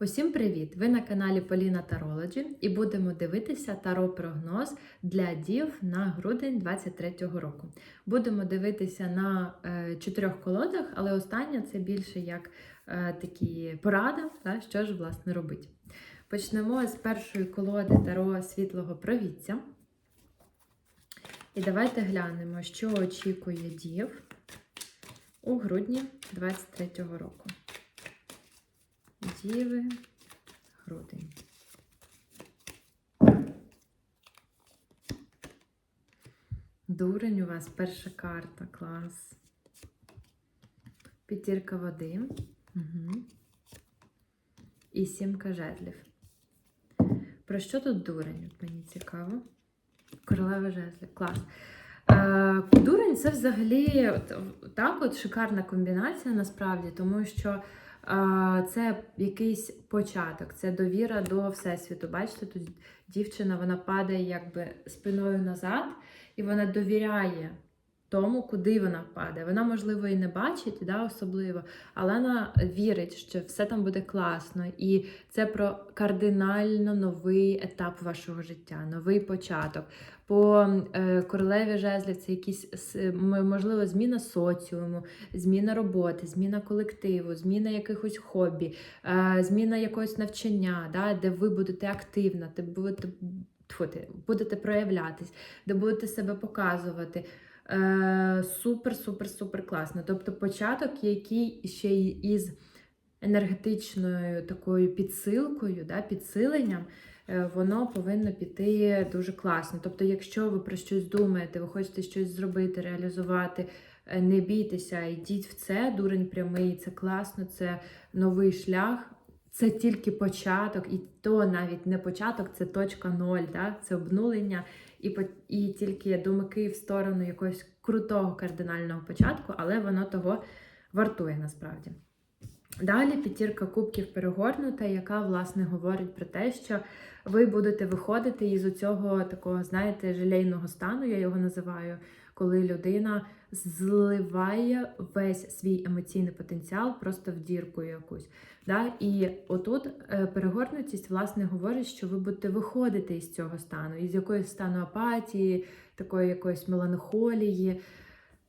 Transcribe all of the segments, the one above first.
Усім привіт! Ви на каналі Поліна Тарологі і будемо дивитися таро-прогноз для дів на грудень 23-го року. Будемо дивитися на е, чотирьох колодах, але остання це більше як е, такі порада, та, що ж власне робити. Почнемо з першої колоди таро світлого провідця. І давайте глянемо, що очікує дів у грудні 23-го року. Діви, грудень. Дурень у вас перша карта, клас. П'ятірка води. Угу. І сімка жезлів. Про що тут дурень? Мені цікаво. Королева жезлів. Клас. Е, Дурень це взагалі от, так от шикарна комбінація насправді, тому що це якийсь початок, це довіра до Всесвіту. Бачите, тут дівчина вона падає якби спиною назад, і вона довіряє тому, куди вона падає. Вона, можливо, і не бачить, да, особливо, але вона вірить, що все там буде класно. І це про кардинально новий етап вашого життя, новий початок. По е, королеві жезлів це якісь можливо зміна соціуму, зміна роботи, зміна колективу, зміна якихось хобі, е, зміна якогось навчання, да, де ви будете активно, де будете, будете проявлятись, де будете себе показувати. Е, супер, супер, супер класно. Тобто початок, який ще й із енергетичною такою підсилкою, да, підсиленням, воно повинно піти дуже класно. Тобто, якщо ви про щось думаєте, ви хочете щось зробити, реалізувати, е, не бійтеся, йдіть в це, дурень прямий, це класно, це новий шлях. Це тільки початок, і то навіть не початок, це точка ноль, да? це обнулення, і, і тільки думки в сторону якогось крутого кардинального початку, але воно того вартує насправді. Далі п'ятірка кубків перегорнута, яка власне говорить про те, що ви будете виходити із цього такого, знаєте, желейного стану, я його називаю, коли людина зливає весь свій емоційний потенціал просто в дірку якусь. Да? І отут е, перегорнутість, власне, говорить, що ви будете виходити із цього стану, із якоїсь стану апатії, такої якоїсь меланхолії.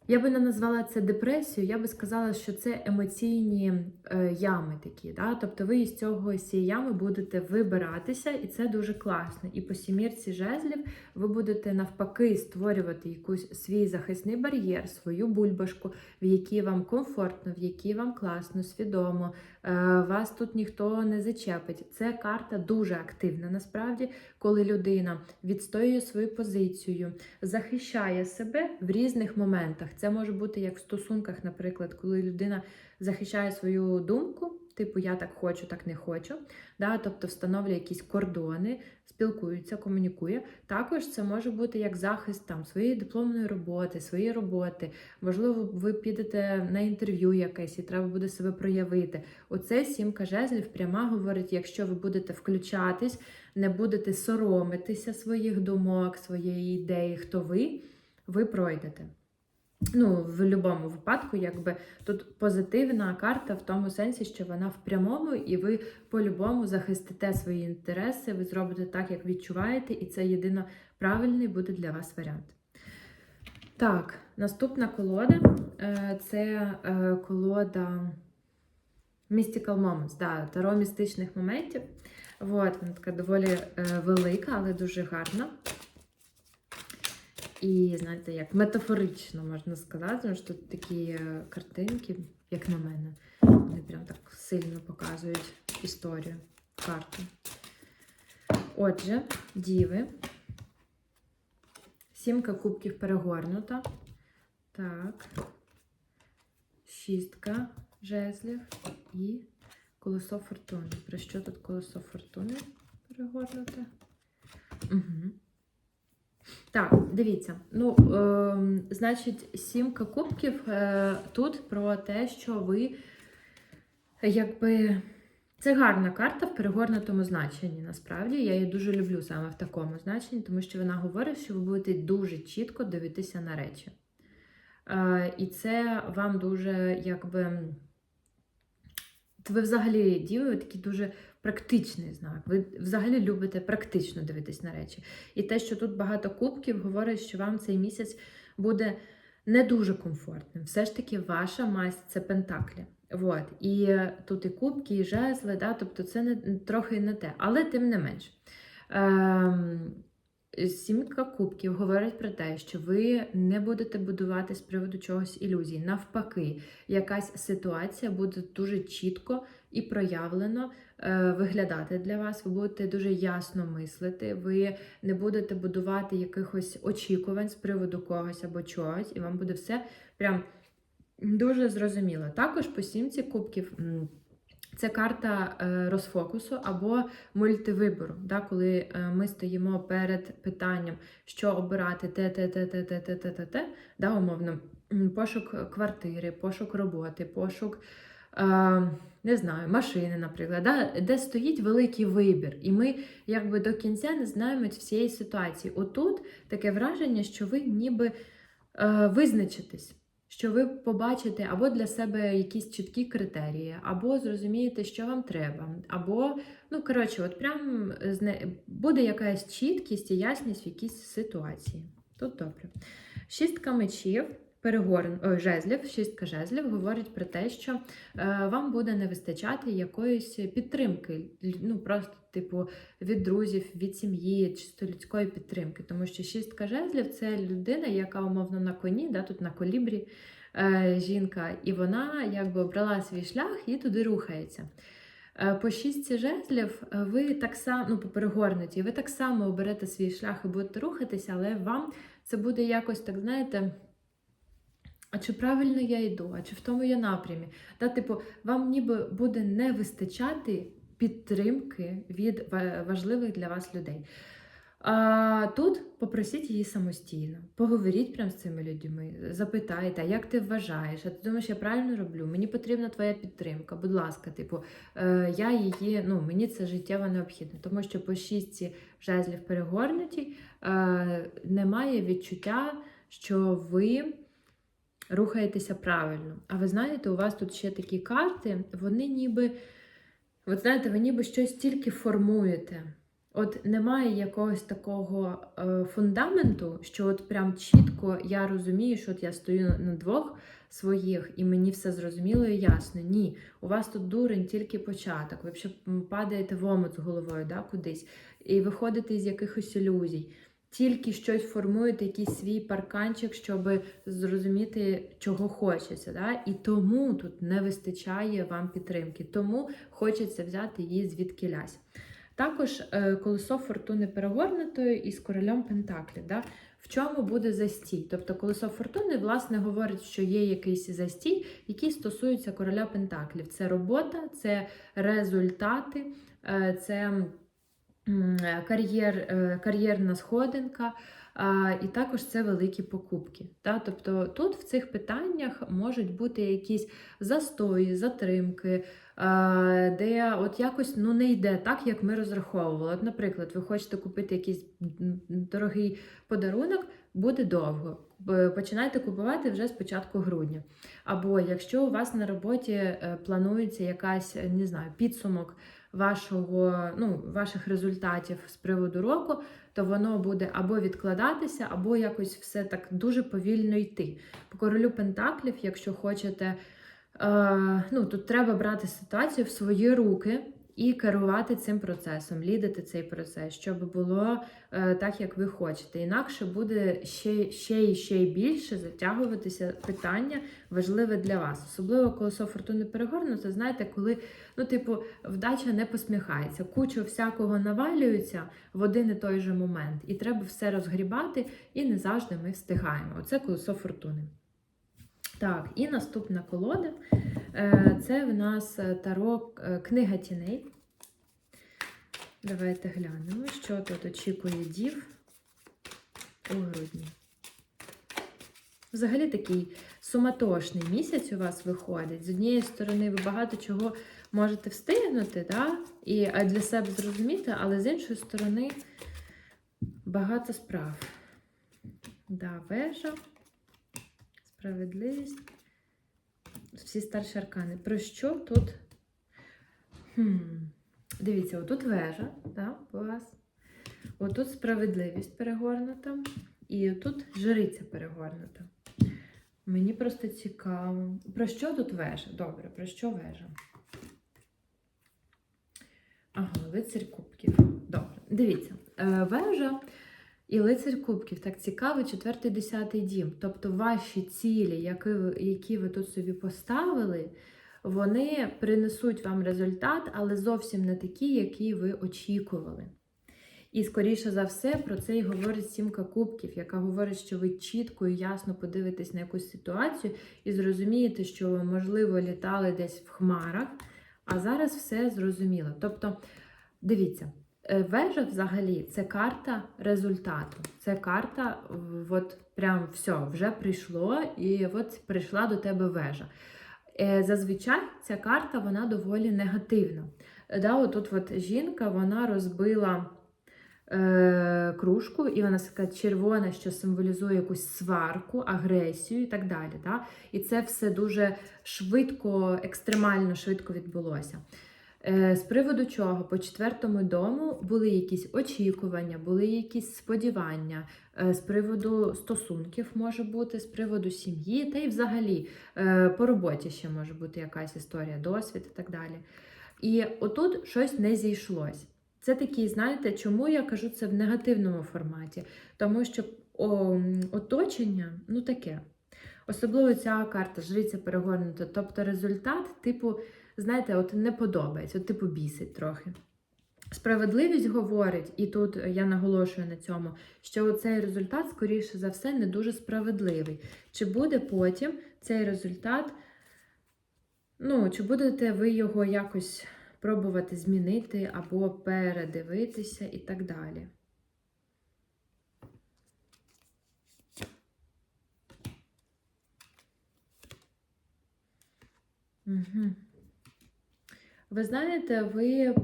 Я би не назвала це депресією, я би сказала, що це емоційні е, ями такі. Да? Тобто ви із цього з цієї ями будете вибиратися, і це дуже класно. І по сімірці жезлів ви будете навпаки створювати якийсь свій захисний бар'єр, свою бульбашку, в якій вам комфортно, в якій вам класно, свідомо. Е, вас тут ніхто не зачепить. Це карта дуже активна насправді, коли людина відстоює свою позицію, захищає себе в різних моментах. Це може бути як в стосунках, наприклад, коли людина захищає свою думку, типу я так хочу, так не хочу. Да? Тобто встановлює якісь кордони, спілкується, комунікує. Також це може бути як захист там своєї дипломної роботи, своєї роботи. Можливо, ви підете на інтерв'ю якесь і треба буде себе проявити. Оце сімка жезлів пряма говорить, якщо ви будете включатись, не будете соромитися своїх думок, своєї ідеї, хто ви, ви пройдете. Ну, в будь-якому випадку, якби тут позитивна карта в тому сенсі, що вона в прямому, і ви по-любому захистите свої інтереси, ви зробите так, як відчуваєте, і це єдино правильний буде для вас варіант. Так, наступна колода е, це е, колода Mystical Moments, да, таро містичних моментів. От, вона така доволі е, велика, але дуже гарна. І, знаєте, як метафорично можна сказати, тому що тут такі е, картинки, як на мене, вони прям так сильно показують історію карти. Отже, діви. Сімка кубків перегорнута. Так. Шістка жезлів і колесо фортуни. Про що тут колесо фортуни перегорнуте? Угу. Так, дивіться. Ну, е, значить, сімка кубків е, тут про те, що ви якби. Це гарна карта в перегорнутому значенні. Насправді я її дуже люблю саме в такому значенні, тому що вона говорить, що ви будете дуже чітко дивитися на речі. Е, і це вам дуже якби ви взагалі діви, такий дуже практичний знак. Ви взагалі любите практично дивитись на речі. І те, що тут багато кубків, говорить, що вам цей місяць буде не дуже комфортним. Все ж таки, ваша масть це пентаклі. Вот. І тут і кубки, і жезли, да? тобто це не, трохи не те. Але тим не менш. Ем, Сімка кубків говорить про те, що ви не будете будувати з приводу чогось ілюзій. Навпаки, якась ситуація буде дуже чітко і проявлено е, виглядати для вас. Ви будете дуже ясно мислити, ви не будете будувати якихось очікувань з приводу когось або чогось, і вам буде все прям дуже зрозуміло. Також по сімці кубків. Це карта е, розфокусу або мультивибору, да, коли е, ми стоїмо перед питанням, що обирати те, те, те, те, те, те, те, те, те, да, умовно, пошук квартири, пошук роботи, пошук е, не знаю, машини, наприклад, да, де стоїть великий вибір, і ми якби до кінця не знаємо всієї ситуації. Отут таке враження, що ви ніби визначитесь що ви побачите або для себе якісь чіткі критерії, або зрозумієте, що вам треба, або, ну, коротше, от прям зне- буде якась чіткість і ясність в якійсь ситуації. Тут добре. Шістка мечів. Перегорн, ой, жезлів, шістка жезлів говорить про те, що е, вам буде не вистачати якоїсь підтримки, ну просто типу від друзів, від сім'ї, чисто людської підтримки. Тому що шістка жезлів це людина, яка умовно на коні, да, тут на колібрі е, жінка, і вона якби обрала свій шлях і туди рухається. Е, По шістці жезлів е, ви так само, ну, по перегорнуті, ви так само оберете свій шлях і будете рухатися, але вам це буде якось, так знаєте. А чи правильно я йду, а чи в тому я напрямі? Да, типу, вам ніби буде не вистачати підтримки від важливих для вас людей. А тут попросіть її самостійно, поговоріть прямо з цими людьми, запитайте, як ти вважаєш, а ти думаєш, я правильно роблю? Мені потрібна твоя підтримка, будь ласка, типу, е, я її, ну мені це життєво необхідно, тому що по шістці жезлів перегорнуті е, немає відчуття, що ви рухаєтеся правильно. А ви знаєте, у вас тут ще такі карти, вони ніби, от знаєте, ви ніби щось тільки формуєте. От немає якогось такого е, фундаменту, що от прям чітко я розумію, що от я стою на двох своїх, і мені все зрозуміло і ясно. Ні, у вас тут дурень тільки початок. Ви ще падаєте в омут з головою да, кудись, і виходите з якихось ілюзій. Тільки щось формуєте, якийсь свій парканчик, щоб зрозуміти, чого хочеться. Да? І тому тут не вистачає вам підтримки, тому хочеться взяти її звідкилясь. Також е, колесо фортуни перегорнутої із королем Пентаклів. Да? В чому буде застій? Тобто колесо фортуни, власне, говорить, що є якийсь застій, який стосується короля Пентаклів. Це робота, це результати, е, це кар'єр, е, кар'єрна сходинка. І також це великі покупки. Тобто тут в цих питаннях можуть бути якісь застої, затримки, де от якось ну, не йде так, як ми розраховували. От, наприклад, ви хочете купити якийсь дорогий подарунок, буде довго. Починайте купувати вже з початку грудня. Або якщо у вас на роботі е, планується якась, е, не знаю, підсумок вашого, ну, ваших результатів з приводу року, то воно буде або відкладатися, або якось все так дуже повільно йти. По королю Пентаклів, якщо хочете, е, ну, тут треба брати ситуацію в свої руки і керувати цим процесом, лідити цей процес, щоб було е, так, як ви хочете. Інакше буде ще, ще і ще й більше затягуватися питання важливе для вас. Особливо колесо фортуни перегорнуто, знаєте, коли ну, типу, вдача не посміхається, кучу всякого навалюється в один і той же момент, і треба все розгрібати, і не завжди ми встигаємо. Оце колесо фортуни. Так, і наступна колода. Е, Це в нас е, таро е, книга тіней. Давайте глянемо, що тут очікує дів у грудні. Взагалі такий суматошний місяць у вас виходить. З однієї сторони, ви багато чого можете встигнути, да? і для себе зрозуміти, але з іншої сторони багато справ. Да, вежа, справедливість. Всі старші аркани. Про що тут Хм. Дивіться, отут вежа, да, у вас. Отут справедливість перегорнута. І тут жриця перегорнута. Мені просто цікаво. Про що тут вежа? Добре, про що вежа? Ага, лицар кубків. Добре. Дивіться, е, вежа і лицар кубків так цікаво, четвертий, десятий дім. Тобто ваші цілі, які ви, які ви тут собі поставили, вони принесуть вам результат, але зовсім не такі, які ви очікували. І, скоріше за все, про це і говорить сімка кубків, яка говорить, що ви чітко і ясно подивитесь на якусь ситуацію і зрозумієте, що ви, можливо, літали десь в хмарах, а зараз все зрозуміло. Тобто, дивіться, вежа взагалі це карта результату. Це карта, от прям все, вже прийшло, і от прийшла до тебе вежа. Е, Зазвичай ця карта вона доволі негативна. Е, Да, отут от жінка вона розбила е, кружку, і вона така червона, що символізує якусь сварку, агресію і так далі. Да? І це все дуже швидко, екстремально швидко відбулося. Е, З приводу чого по четвертому дому були якісь очікування, були якісь сподівання, е, з приводу стосунків може бути, з приводу сім'ї, та й взагалі е, по роботі ще може бути якась історія, досвід і так далі. І отут щось не зійшлось. Це такий, знаєте, чому я кажу це в негативному форматі? Тому що о, оточення, ну таке. Особливо ця карта жриця перегорнута. Тобто результат, типу, знаєте, от не подобається, от типу бісить трохи. Справедливість говорить, і тут я наголошую на цьому, що цей результат, скоріше за все, не дуже справедливий. Чи буде потім цей результат, ну, чи будете ви його якось пробувати змінити або передивитися і так далі. Угу. Ви знаєте, ви,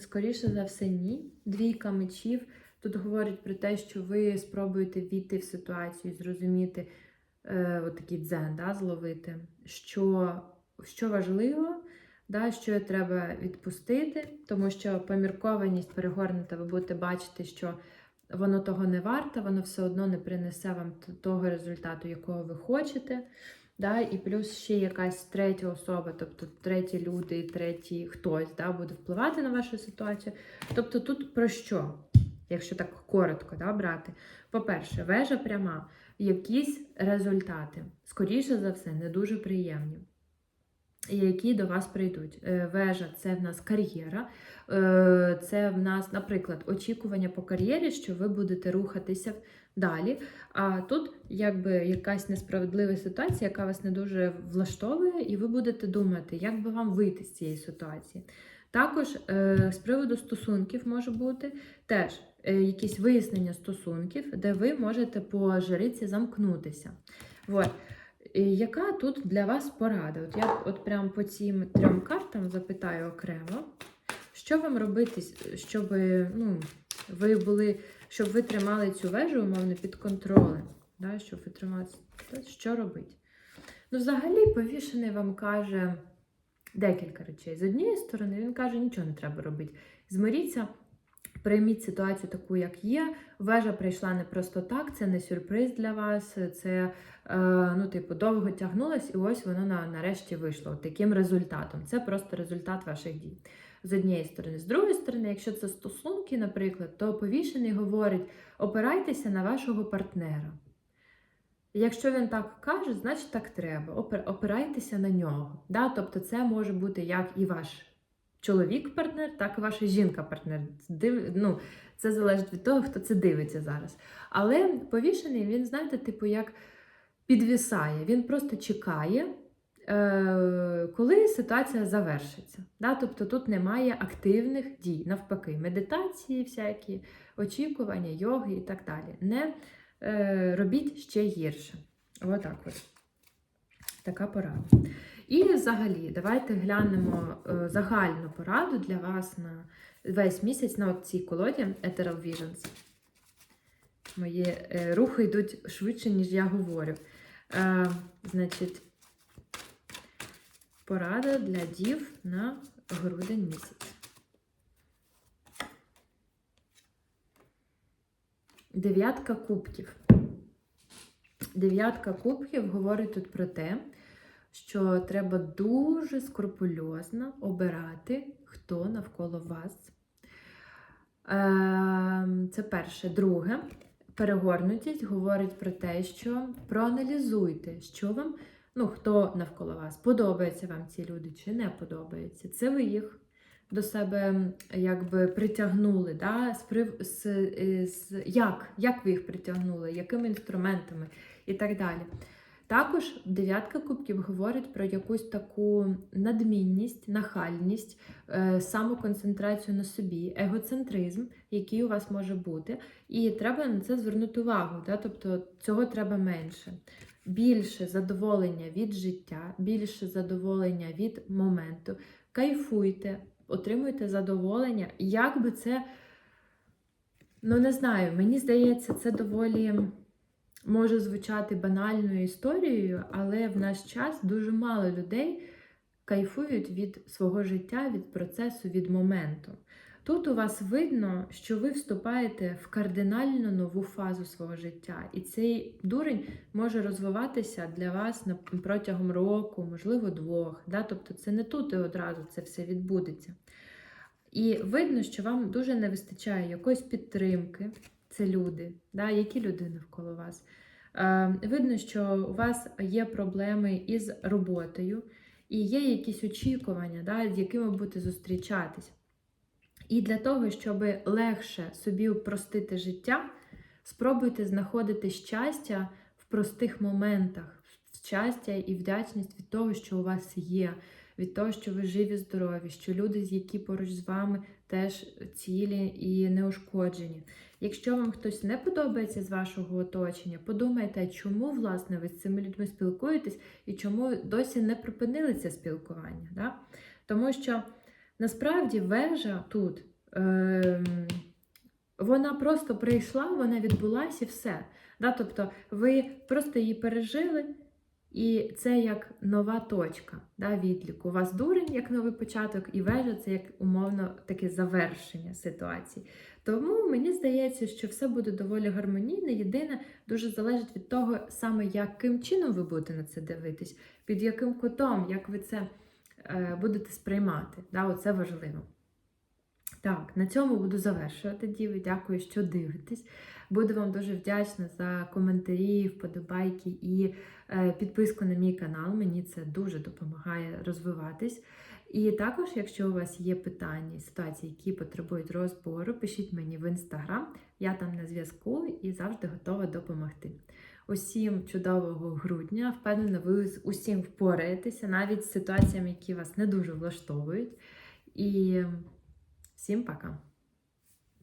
скоріше за все, ні. Двійка мечів тут говорить про те, що ви спробуєте війти в ситуацію зрозуміти е, от такий дзен, да, зловити, що, що важливо, да, що треба відпустити, тому що поміркованість перегорнута, ви будете бачити, що воно того не варте, воно все одно не принесе вам того результату, якого ви хочете. Да, і плюс ще якась третя особа, тобто треті люди, третій хтось да, буде впливати на вашу ситуацію. Тобто тут про що? Якщо так коротко да, брати. По-перше, вежа пряма, якісь результати, скоріше за все, не дуже приємні. Які до вас прийдуть. Е, Вежа це в нас кар'єра, е, це в нас, наприклад, очікування по кар'єрі, що ви будете рухатися далі. А тут якби якась несправедлива ситуація, яка вас не дуже влаштовує, і ви будете думати, як би вам вийти з цієї ситуації. Також е, з приводу стосунків може бути теж якісь вияснення стосунків, де ви можете по жриці замкнутися. Вот. Яка тут для вас порада? От я от прям по цим трьом картам запитаю окремо, що вам робити, щоб ну, ви були, щоб ви тримали цю вежу, умовно, під контролем. Да? Щоб ви тримали, що робити? Ну, взагалі, повішений вам каже декілька речей. З однієї сторони, він каже, нічого не треба робити. Змиріться, прийміть ситуацію таку, як є. Вежа прийшла не просто так, це не сюрприз для вас, це е, ну, типу, довго тягнулось, і ось воно на, нарешті вийшло таким результатом. Це просто результат ваших дій. З однієї сторони, з другої сторони, якщо це стосунки, наприклад, то повішений говорить: опирайтеся на вашого партнера. Якщо він так каже, значить так треба. Опирайтеся на нього. Да? Тобто, це може бути як і ваш чоловік-партнер, так і ваша жінка-партнер. Див... Ну, це залежить від того, хто це дивиться зараз. Але повішений, він, знаєте, типу, як підвісає. Він просто чекає, е, коли ситуація завершиться. Да? Тобто тут немає активних дій, навпаки, медитації, всякі, очікування, йоги і так далі. Не е, робіть ще гірше. Отак от. Така порада. І взагалі, давайте глянемо е, загальну пораду для вас на весь місяць на цій колоді Ethereal Visions. Мої е, рухи йдуть швидше, ніж я говорю. Е, значить, порада для дів на грудень місяць. Дев'ятка кубків. Дев'ятка кубків говорить тут про те, що треба дуже скрупульозно обирати, хто навколо вас. Ем, Це перше. Друге, перегорнутість говорить про те, що проаналізуйте, що вам, ну, хто навколо вас, подобається вам ці люди чи не подобається. Це ви їх до себе якби притягнули. Да? З, з, е, з, як? як ви їх притягнули, якими інструментами і так далі. Також дев'ятка кубків говорить про якусь таку надмінність, нахальність, е, самоконцентрацію на собі, егоцентризм, який у вас може бути. І треба на це звернути увагу. Да? Тобто цього треба менше. Більше задоволення від життя, більше задоволення від моменту. Кайфуйте, отримуйте задоволення. Як би це, ну не знаю, мені здається, це доволі може звучати банальною історією, але в наш час дуже мало людей кайфують від свого життя, від процесу, від моменту. Тут у вас видно, що ви вступаєте в кардинально нову фазу свого життя, і цей дурень може розвиватися для вас протягом року, можливо, двох. Да? Тобто це не тут і одразу це все відбудеться. І видно, що вам дуже не вистачає якоїсь підтримки. Це люди, да? які люди навколо вас. Е, видно, що у вас є проблеми із роботою, і є якісь очікування, да, з якими будете зустрічатись. І для того, щоб легше собі упростити життя, спробуйте знаходити щастя в простих моментах, щастя і вдячність від того, що у вас є, від того, що ви живі, здорові, що люди, які поруч з вами, теж цілі і неушкоджені. Якщо вам хтось не подобається з вашого оточення, подумайте, чому власне ви з цими людьми спілкуєтесь і чому досі не припинили це спілкування. Да? Тому що насправді вежа тут. Е- вона просто прийшла, вона відбулася і все. Да? Тобто ви просто її пережили, і це як нова точка да, відліку. У вас дурень як новий початок, і вежа це як умовно таке завершення ситуації. Тому мені здається, що все буде доволі гармонійно. Єдине, дуже залежить від того, саме яким чином ви будете на це дивитись, під яким кутом, як ви це е, будете сприймати. Да, Оце важливо. Так, на цьому буду завершувати, діви. Дякую, що дивитесь. Буду вам дуже вдячна за коментарі, вподобайки і е, підписку на мій канал. Мені це дуже допомагає розвиватись. І також, якщо у вас є питання, ситуації, які потребують розбору, пишіть мені в інстаграм. Я там на зв'язку і завжди готова допомогти. Усім чудового грудня. Впевнена, ви з усім впораєтеся, навіть з ситуаціями, які вас не дуже влаштовують. І всім пока!